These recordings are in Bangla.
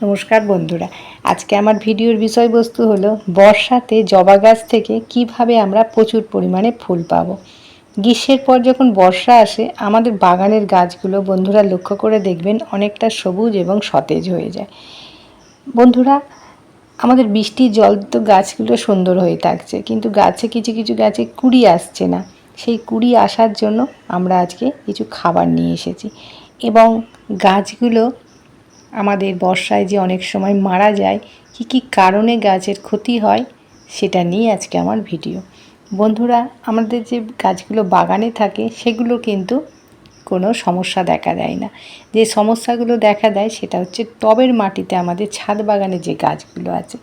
নমস্কার বন্ধুরা। আজকে আমার ভিডিওর বিষয়বস্তু হলো বর্ষাতে জবা গাছ থেকে কীভাবে আমরা প্রচুর পরিমাণে ফুল পাবো। গ্রীষ্মের পর যখন বর্ষা আসে, আমাদের বাগানের গাছগুলো বন্ধুরা লক্ষ্য করে দেখবেন অনেকটা সবুজ এবং সতেজ হয়ে যায়। বন্ধুরা, আমাদের বৃষ্টির জল তো গাছগুলো সুন্দর হয়ে থাকছে, কিন্তু গাছে কিছু কিছু গাছে কুড়ি আসছে না। সেই কুড়ি আসার জন্য আমরা আজকে কিছু খাবার নিয়ে এসেছি এবং গাছগুলো আমাদের বর্ষায় যে অনেক সময় মারা যায়, কি কি কারণে গাছের ক্ষতি হয়, সেটা নিয়ে আজকে আমার ভিডিও। বন্ধুরা, আমাদের যে গাছগুলো বাগানে থাকে, সেগুলো কিন্তু কোনো সমস্যা দেখা দেয় না। যে সমস্যাগুলো দেখা দেয়, সেটা হচ্ছে টবের মাটিতে আমাদের ছাদ বাগানে যে গাছগুলো আছে,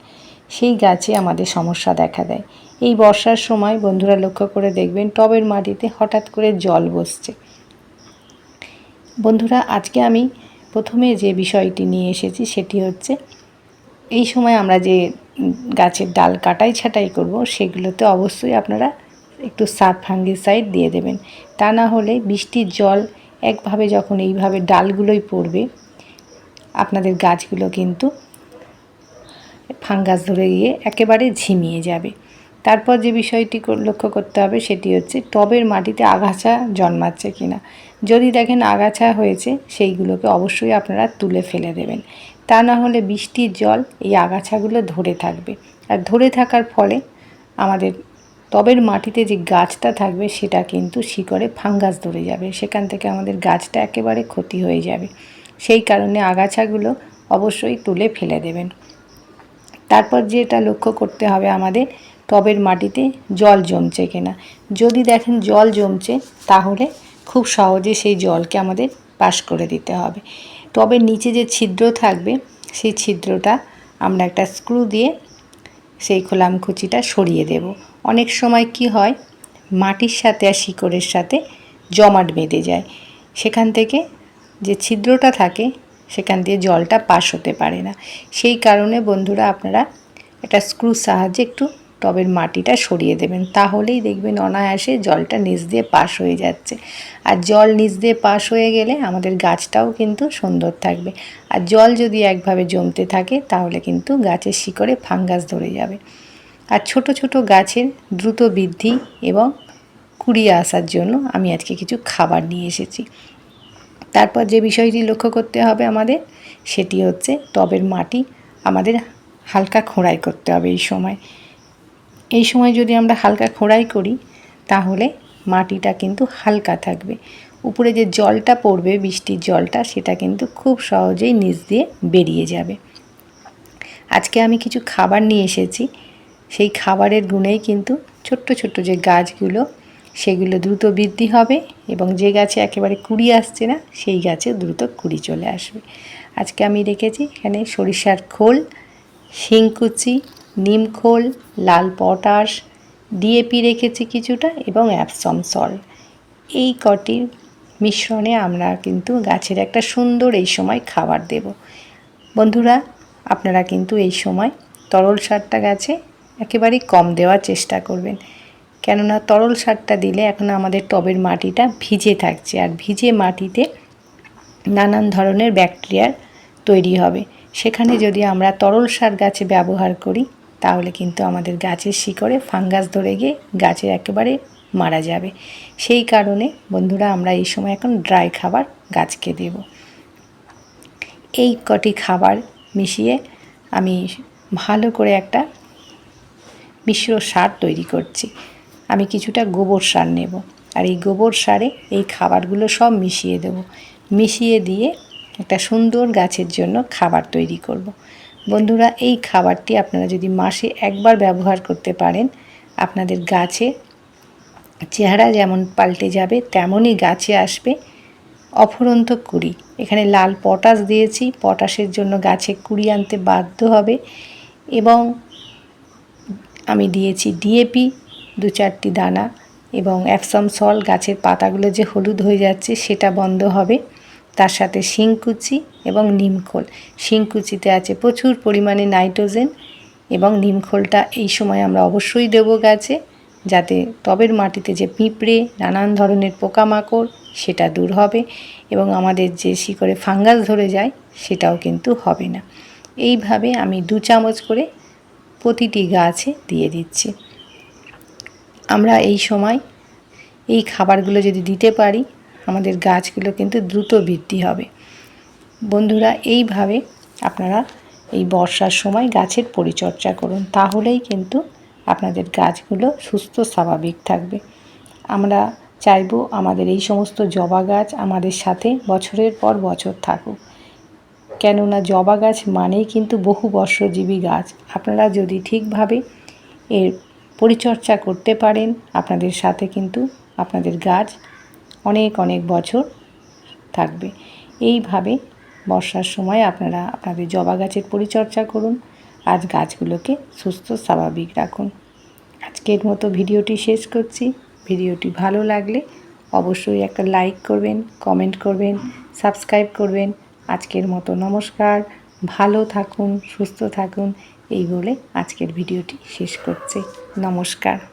সেই গাছে আমাদের সমস্যা দেখা দেয়। এই বর্ষার সময় বন্ধুরা লক্ষ্য করে দেখবেন, টবের মাটিতে হঠাৎ করে জল বসছে। বন্ধুরা, আজকে আমি প্রথমে যে বিষয়টি নিয়ে এসেছি সেটি হচ্ছে, এই সময় আমরা যে গাছের ডাল কাটাই ছাটাই করব, সেগুলোতে অবশ্যই আপনারা একটু সার ফাঙ্গিসাইড দিয়ে দেবেন। তা না হলে বৃষ্টির জল একভাবে যখন এইভাবে ডালগুলোই পড়বে, আপনাদের গাছগুলো কিন্তু ফাঙ্গাস ধরে গিয়ে একেবারে ঝিমিয়ে যাবে। তারপর যে বিষয়টি লক্ষ্য করতে হবে সেটি হচ্ছে টবের মাটিতে আগাছা জন্মাচ্ছে কিনা। যদি দেখেন আগাছা হয়েছে, সেইগুলোকে অবশ্যই আপনারা তুলে ফেলে দেবেন। তা না হলে বৃষ্টির জল এই আগাছাগুলো ধরে থাকবে। আর ধরে থাকার ফলে আমাদের টবের মাটিতে যে গাছটা থাকবে, সেটা কিন্তু শিকড়ে ফাঙ্গাস ধরে যাবে। সেখান থেকে আমাদের গাছটা একেবারে ক্ষতি হয়ে যাবে। সেই কারণে আগাছাগুলো অবশ্যই তুলে ফেলে দেবেন। তারপর যেটা লক্ষ্য করতে হবে আমাদের টবের মাটিতে জল জমছে কিনা। যদি দেখেন জল জমছে, তাহলে খুব সহজে সেই জলকে আমাদের পাস করে দিতে হবে। টবের নিচে যে ছিদ্র থাকবে, সেই ছিদ্রটা আমরা একটা স্ক্রু দিয়ে সেই খোলাম খোলামকুচিটা সরিয়ে দেব। অনেক সময় কি হয়, মাটির সাথে আর শিকড়ের সাথে জমাট বেঁধে যায়। সেখান থেকে যে ছিদ্রটা থাকে, সেখান দিয়ে জলটা পাস হতে পারে না। সেই কারণে বন্ধুরা, আপনারা একটা স্ক্রুর সাহায্যে একটু টবের মাটিটা সরিয়ে দেবেন। তাহলেই দেখবেন অনায়াসে জলটা নিচ দিয়ে পাশ হয়ে যাচ্ছে। আর জল নিচ দিয়ে পাশ হয়ে গেলে আমাদের গাছটাও কিন্তু সুন্দর থাকবে। আর জল যদি একভাবে জমতে থাকে, তাহলে কিন্তু গাছের শিকড়ে ফাঙ্গাস ধরে যাবে। আর ছোট ছোট গাছের দ্রুত বৃদ্ধি এবং কুড়িয়ে আসার জন্য আমি আজকে কিছু খাবার নিয়ে এসেছি। তারপর যে বিষয়টি লক্ষ্য করতে হবে আমাদের, সেটি হচ্ছে টবের মাটি আমাদের হালকা খোঁড়াই করতে হবে এই সময়। এই সময় যদি আমরা হালকা খোঁড়াই করি, তাহলে মাটিটা কিন্তু হালকা থাকবে। উপরে যে জলটা পড়বে, বৃষ্টির জলটা, সেটা কিন্তু খুব সহজেই নিচ দিয়ে বেরিয়ে যাবে। আজকে আমি কিছু খাবার নিয়ে এসেছি। সেই খাবারের গুণেই কিন্তু ছোট্ট ছোট্ট যে গাছগুলো, সেগুলো দ্রুত বৃদ্ধি হবে এবং যে গাছে একেবারে কুড়ি আসছে না, সেই গাছে দ্রুত কুড়ি চলে আসবে। আজকে আমি রেখেছি এখানে সরিষার খোল, শিংকুচি নিমখোল লাল পটাশ ডিএপি রেখেছি কিছুটা এবং অ্যাপসম সল এই কটির মিশ্রণে আমরা কিন্তু গাছের একটা সুন্দর এই সময় খাবার দেব। বন্ধুরা, আপনারা কিন্তু এই সময় তরল সারটা গাছে একেবারেই কম দেওয়ার চেষ্টা করবেন। কেননা তরল সারটা দিলে এখন আমাদের টবের মাটিটা ভিজে থাকছে আর ভিজে মাটিতে নানান ধরনের ব্যাকটেরিয়ার তৈরি হবে। সেখানে যদি আমরা তরল সার গাছে ব্যবহার করি তাহলে কিন্তু আমাদের গাছের শিকড়ে ফাঙ্গাস ধরে গিয়ে গাছের একেবারে মারা যাবে। সেই কারণে বন্ধুরা, আমরা এই সময় এখন ড্রাই খাবার গাছকে দেব। এই কটি খাবার মিশিয়ে আমি ভালো করে একটা মিশ্র সার তৈরি করছি। আমি কিছুটা গোবর সার নেব আর এই গোবর সারে এই খাবারগুলো সব মিশিয়ে দেব। মিশিয়ে দিয়ে একটা সুন্দর গাছের জন্য খাবার তৈরি করব। বন্ধুরা, এই খাবারটি আপনারা যদি মাসে একবার ব্যবহার করতে পারেন, আপনাদের গাছে চেহারা যেমন পাল্টে যাবে, তেমনই গাছে আসবে অফুরন্ত কুড়ি। এখানে লাল পটাশ দিয়েছি, পটাশের জন্য গাছে কুড়ি আনতে বাধ্য হবে এবং আমি দিয়েছি ডিএপি, দু চারটি দানা এবং অ্যাপসম সল গাছের পাতাগুলো যে হলুদ হয়ে যাচ্ছে সেটা বন্ধ হবে। তার সাথে শিংকুচি এবং নিমখোল। শিংকুচিতে আছে প্রচুর পরিমাণে নাইট্রোজেন এবং নিমখোলটা এই সময় আমরা অবশ্যই দেব গাছে যাতে টবের মাটিতে যে পিঁপড়ে, নানান ধরনের পোকামাকড়, সেটা দূর হবে এবং আমাদের যে শিকড়ে ফাঙ্গাস ধরে যায়, সেটাও কিন্তু হবে না। এইভাবে আমি দু চামচ করে প্রতিটি গাছে দিয়ে দিচ্ছি। আমরা এই সময় এই খাবারগুলো যদি দিতে পারি আমাদের গাছগুলো কিন্তু দ্রুত বৃদ্ধি হবে। বন্ধুরা, এইভাবে আপনারা এই বর্ষার সময় গাছের পরিচর্যা করুন, তাহলেই কিন্তু আপনাদের গাছগুলো সুস্থ, স্বাভাবিক থাকবে। আমরা চাইব আমাদের এই সমস্ত জবা গাছ আমাদের সাথে বছরের পর বছর থাকুক। কেননা জবা গাছ মানেই কিন্তু বহু বর্ষজীবী গাছ। আপনারা যদি ঠিকভাবে এর পরিচর্যা করতে পারেন, আপনাদের সাথে কিন্তু আপনাদের গাছ অনেক অনেক বছর থাকবে। এইভাবে বর্ষার সময় আপনারা আপনাদের জবা গাছের পরিচর্যা করুন। আজ গাছগুলোকে সুস্থ, স্বাভাবিক রাখুন। আজকের মতো ভিডিওটি শেষ করছি। ভিডিওটি ভালো লাগলে অবশ্যই একটা লাইক করবেন, কমেন্ট করবেন, সাবস্ক্রাইব করবেন। আজকের মতো নমস্কার। ভালো থাকুন, সুস্থ থাকুন। এই বলে আজকের ভিডিওটি শেষ করছি। নমস্কার।